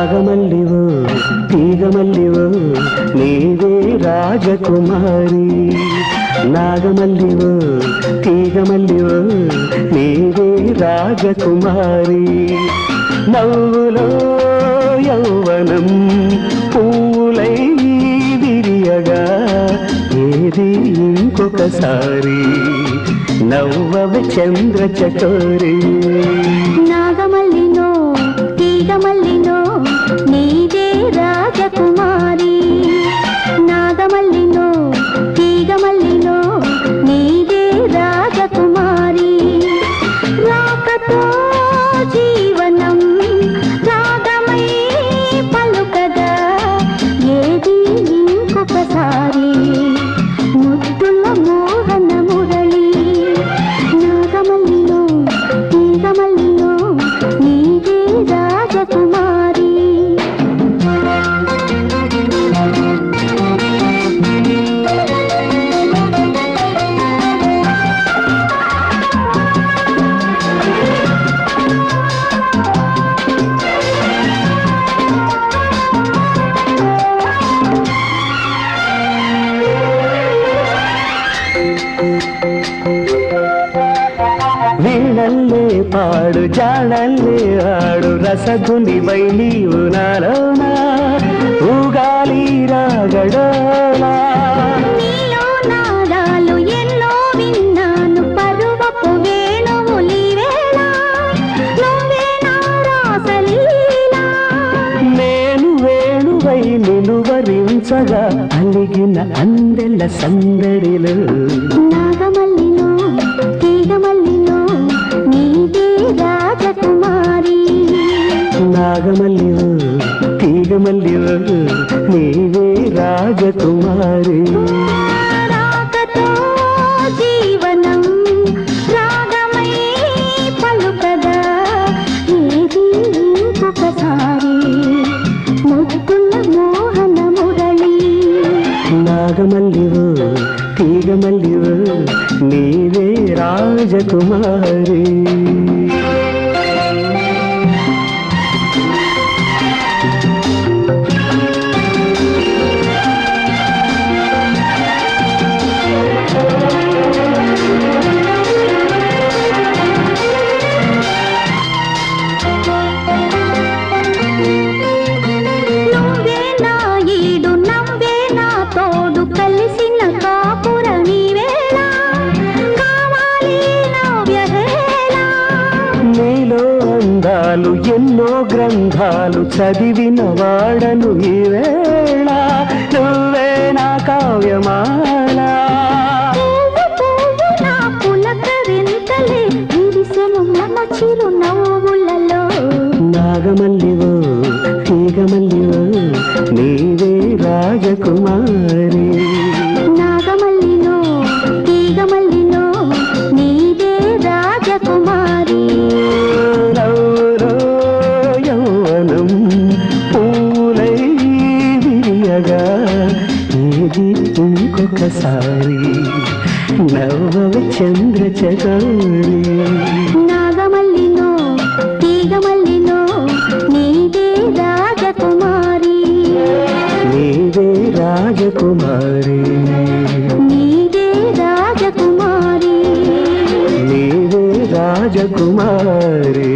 రాగమల్లివో తీగమల్లివో నీవే రాజకుమారి. నాగమల్లివో తీగమల్లివో నీవే రాజకుమారి. నవ్వులో యౌవనం పూలై విరియగా ఏది ఇంకొకసారి? నవ్వవ చంద్ర చకోరి వీణల్లే పాడు జాడల్లే ఆడు రసగుని వై నీవు నాలోనా? ఊగాలి నీలో నాదాలు ఎన్నో విన్నాను నాగమల్లివో తీగమల్లివో నీవే రాజకుమారి. నాగమల్లివో తీగమల్లివో నీవే రాజకుమారి. అందాలు ఎన్నో గ్రంథాలు చదివిన వాడను ఈ వేళ. నువ్వే నా నవ్వులలో. నాగమల్లివో తీగమల్లివో నీవే రాజకుమారి. ఏది ఇంకొకసారి నవ్వవ చంద్ర నీదే రాజకుమారి. నీవే రాజకుమారి. నీదే రాజకుమారి. నీవే రాజకుమారి.